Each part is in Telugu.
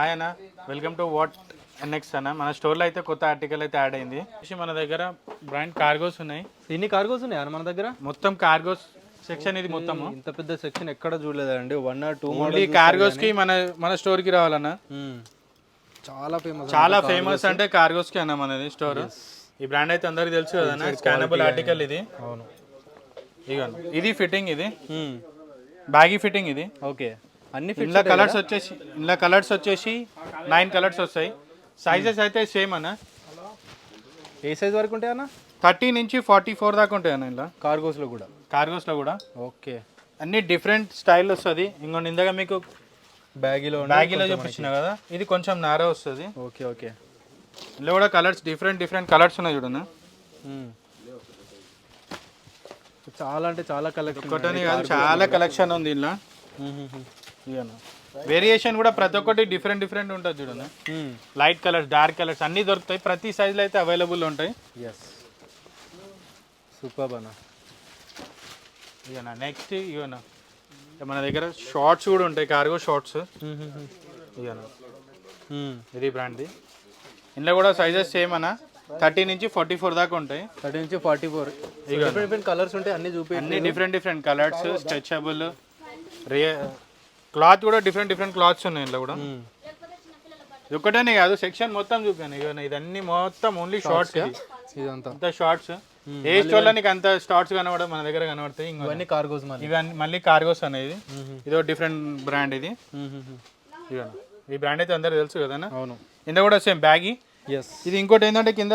హాయ్ అన్న వెల్కమ్ టు వాట్ ఎన్ఎక్స్ అన్న మన స్టోర్లో అయితే కొత్త ఆర్టికల్ అయితే యాడ్ అయింది. మన దగ్గర బ్రాండ్ కార్గోస్ ఉన్నాయి. ఇన్ని కార్గోస్ ఉన్నాయా మన దగ్గర? మొత్తం కార్గోస్ సెక్షన్ ఇది మొత్తము. ఇంత పెద్ద సెక్షన్ ఎక్కడ చూడలేదండి. వన్ ఆర్ టూ ఓన్లీ కార్గోస్కి మన మన స్టోర్కి రావాలన్న. చాలా ఫేమస్ చాలా ఫేమస్ అంటే కార్గోస్కి అన్న మనది స్టోర్ ఈ బ్రాండ్ అయితే అందరికి తెలుసు కదా స్కానబుల్ ఆర్టికల్ ఇది. అవును. ఇదిగోండి. ఇది ఫిట్టింగ్ ఇది. బ్యాగీ ఫిట్టింగ్ ఇది. ఓకే అన్ని ఇందులో కలర్స్ వచ్చేసి ఇందులో కలర్స్ వచ్చేసి నైన్ కలర్స్ వస్తాయి. సైజెస్ అయితే సేమ్ అన్న. ఏ సైజ్ వరకు ఉంటాయి అన్న? థర్టీ నుంచి ఫార్టీ ఫోర్ దాకా ఉంటాయి అన్న ఇలా కార్గోస్లో కూడా? కార్గోస్లో కూడా. ఓకే. అన్ని డిఫరెంట్ స్టైల్ వస్తుంది. ఇంకొన్ని ఇందాక మీకు బ్యాగీలో బ్యాగీలో చూపించిన కదా ఇది కొంచెం నారా వస్తుంది. Okay okay. ఇందులో కూడా కలర్స్ డిఫరెంట్ డిఫరెంట్ కలర్స్ ఉన్నాయి చూడన్న చాలా అంటే చాలా కలెక్షన్ ఒకటని కాదు చాలా కలెక్షన్ ఉంది ఇలా వేరియేషన్ కూడా ప్రతి ఒక్కటి డిఫరెంట్ డిఫరెంట్ ఉంటుంది చూడండి. లైట్ కలర్స్ డార్క్ కలర్స్ అన్నీ దొరుకుతాయి. ప్రతి సైజులో అయితే అవైలబుల్ ఉంటాయి. ఎస్ సూపర్ అన్న. నెక్స్ట్ ఇవన్న మన దగ్గర షార్ట్స్ కూడా ఉంటాయి కార్గో షార్ట్స్ ఇది బ్రాండ్ది ఇందులో కూడా సైజెస్ సేమ్ అన్న. థర్టీ నుంచి ఫార్టీ ఫోర్ దాకా ఉంటాయి. థర్టీ నుంచి forty four different different colours ఉంటాయి అన్ని చూపి అన్ని డిఫరెంట్ డిఫరెంట్ కలర్స్ స్ట్రెచబుల్ రే క్లాత్ కూడా డిఫరెంట్ డిఫరెంట్ క్లాత్స్ ఉన్నాయి ఇందులో కూడా. ఇది ఒకటేనే కాదు సెక్షన్ మొత్తం చూపాను ఇక ఇదన్నీ మొత్తం ఓన్లీ షార్ట్స్ ఇదంతా. అంత షార్ట్స్ ఏ స్టోర్లో నీకు అంత షార్ట్స్ కనబడదు మన దగ్గర కనబడతాయి. ఇవన్నీ కార్గోస్ ఇవన్నీ మళ్ళీ కార్గోస్ అనేది. ఇదో డిఫరెంట్ బ్రాండ్ ఇది. ఈ బ్రాండ్ అయితే అందరు తెలుసు కదన్నా అవును. ఇందులో కూడా సేమ్ బ్యాగీ ఎస్ ఇది ఇంకోటి ఏంటంటే కింద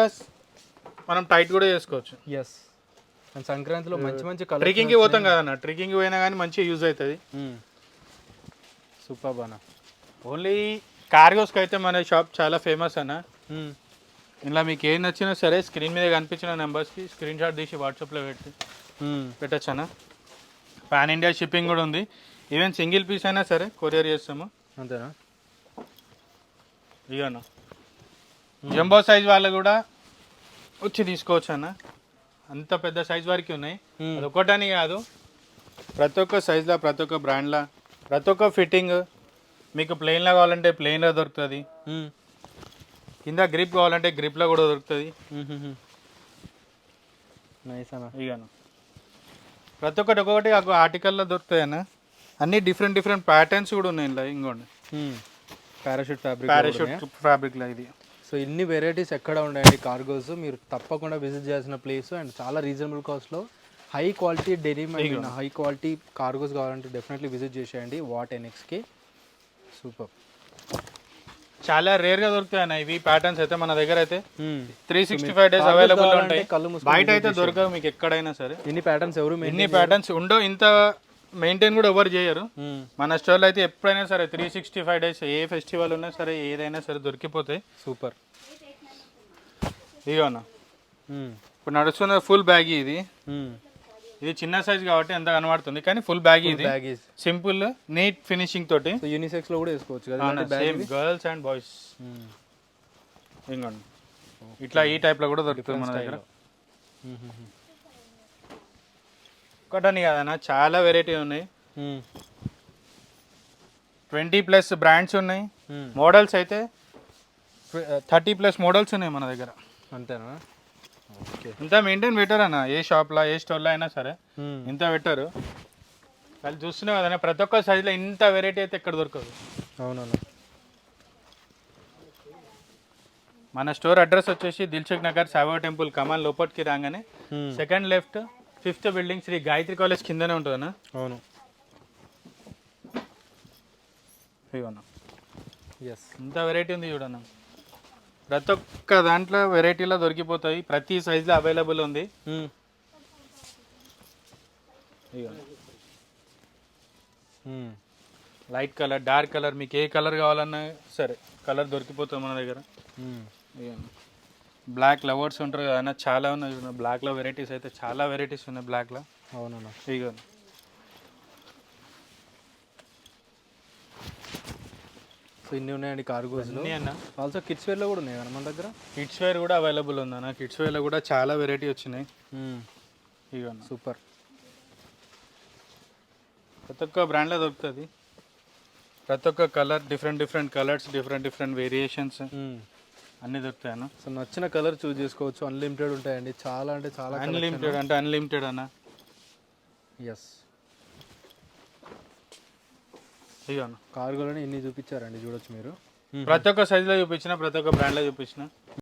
మనం టైట్ కూడా చేసుకోవచ్చు. ఎస్ సంక్రాంతిలో మంచి మంచి కలర్ ట్రెక్కింగ్కి పోతాం కదన్న. ట్రెక్కింగ్ పోయినా కానీ మంచిగా యూజ్ అవుతుంది. సూపర్ బానా. ఓన్లీ కార్గోస్కి అయితే మన షాప్ చాలా ఫేమస్ అన్న. ఇలా మీకు ఏం నచ్చినా సరే స్క్రీన్ మీద కనిపించిన నెంబర్స్కి స్క్రీన్ షాట్ తీసి వాట్సాప్లో పెట్టి పెట్టచ్చు అన్న. పాన్ ఇండియా షిప్పింగ్ కూడా ఉంది. ఈవెన్ సింగిల్ పీస్ అయినా సరే కొరియర్ చేస్తాము. అంతేనా? ఇవన్న జంబో సైజ్ వాళ్ళు కూడా వచ్చి తీసుకోవచ్చు అన్న. అంత పెద్ద సైజ్ వరకు ఉన్నాయి. అది ఒకటని కాదు. ప్రతి ఒక్క సైజ్లో ప్రతి ఒక్క బ్రాండ్లో ప్రతి ఒక్క ఫిట్టింగ్ మీకు ప్లెయిన్లో కావాలంటే ప్లెయిన్లో దొరుకుతుంది. కింద గ్రిప్ కావాలంటే గ్రిప్లో కూడా దొరుకుతుంది. నైస్ అన్న. ఇగను ప్రతి ఒక్కటి ఒక్కొక్కటి ఒక ఆర్టికల్లో దొరుకుతాయి అన్న. అన్ని డిఫరెంట్ డిఫరెంట్ ప్యాటర్న్స్ కూడా ఉన్నాయి ఇలా ఇంకోండి పారాషూట్ ఫ్యాబ్రిక్ పారాషూట్ ఫ్యాబ్రిక్లో ఇది. సో ఇన్ని వెరైటీస్ ఎక్కడ ఉన్నాయండి కార్గోస్ మీరు తప్పకుండా విజిట్ చేయాల్సిన ప్లేస్ అండ్ చాలా రీజనబుల్ కాస్ట్లో high quality denim and high quality cargos కావాలంటే డెఫినెట్లీ విజిట్ చేసేయండి వాట్ ఎన్ఎక్స్కి సూపర్ చాలా రేర్గా దొరుకుతాయి అన్న ఇవి ప్యాటర్న్స్ అయితే మన దగ్గర అయితే. Three sixty five days available ఉంటాయి. బయట అయితే దొరకవు మీకు ఎక్కడైనా సరే. ఇన్ని ప్యాటర్న్స్ ఎవరు ఎన్ని ప్యాటర్న్స్ ఉండవు ఇంత మెయింటైన్ కూడా ఎవరు చేయరు. మన స్టోర్లో అయితే ఎప్పుడైనా సరే త్రీ సిక్స్టీ ఫైవ్ డేస్ ఏ ఫెస్టివల్ ఉన్నా సరే ఏదైనా సరే దొరికిపోతాయి. సూపర్ ఇగో అన్న. ఇప్పుడు నడుస్తున్న ఫుల్ బ్యాగ్ ఇది. Hmm. ఇది చిన్న సైజ్ కాబట్టి ఎంత కనబడుతుంది? కానీ ఫుల్ బ్యాగ్ ఇది. సింపుల్ నీట్ ఫినిషింగ్ తోటి. యూనిసెక్స్లో కూడా వేసుకోవచ్చు కదా. సేమ్ గర్ల్స్ అండ్ బాయ్స్ ఇంకోండి. ఇట్లా ఈ టైప్లో కూడా దొరుకుతుంది మన దగ్గర. ఒకటని కాదన్న చాలా వెరైటీ ఉన్నాయి. ట్వంటీ ప్లస్ బ్రాండ్స్ ఉన్నాయి. మోడల్స్ అయితే థర్టీ ప్లస్ మోడల్స్ ఉన్నాయి మన దగ్గర. అంతేనా? ఇంత మెయింటైన్ పెట్టారు అన్న ఏ షాప్లో ఏ స్టోర్లో అయినా సరే. ఇంత పెట్టారు. వాళ్ళు చూస్తున్నావు కదన్నా ప్రతి ఒక్క సైజులో ఇంత వెరైటీ అయితే ఎక్కడ దొరకదు. అవునవును మన స్టోర్ అడ్రస్ వచ్చేసి దిల్సుఖ్ నగర్ సాయిబాబా టెంపుల్ కమాన్ లోపలికి రాగానే second left fifth building Shri Gayatri college కిందనే ఉంటుంది అన్న అవును. ఇవన్న ఎస్ ఇంత వెరైటీ ఉంది చూడన్న. ప్రతి ఒక్క దాంట్లో వెరైటీలో దొరికిపోతాయి. ప్రతి సైజులో అవైలబుల్ ఉంది. లైట్ కలర్ డార్క్ కలర్ మీకు ఏ కలర్ కావాలన్నా సరే కలర్ దొరికిపోతుంది మన దగ్గర. బ్లాక్ లవర్స్ ఉంటారు కదా చాలా ఉన్నాయి బ్లాక్లో వెరైటీస్ అయితే చాలా వెరైటీస్ ఉన్నాయి బ్లాక్లో. అవునన్నా. ఇదిగోండి సో ఇన్ని ఉన్నాయండి కార్గోస్ అన్నీ అన్న? ఆల్సో కిడ్స్ వేర్లో కూడా ఉన్నాయి మన దగ్గర? కిడ్స్ వేర్ కూడా అవైలబుల్ ఉంది అన్న. కిడ్స్ వేర్లో కూడా చాలా వెరైటీ వచ్చినాయి. ఇదిగోండి సూపర్ ప్రతి ఒక్క బ్రాండ్లో దొరుకుతుంది. ప్రతి ఒక్క colour different different colours different different variations అన్ని దొరుకుతాయన్న సో నచ్చిన కలర్ చూస్ చేసుకోవచ్చు. అన్లిమిటెడ్ ఉంటాయండి. చాలా అంటే చాలా అన్లిమిటెడ్ అంటే అన్లిమిటెడ్ అన్న. ఎస్ ఇక కార్గోలోనే ఇన్ని చూపించారండి? చూడొచ్చు మీరు. ప్రతి ఒక్క సైజులో చూపించిన ప్రతి ఒక్క బ్రాండ్లో చూపించిన.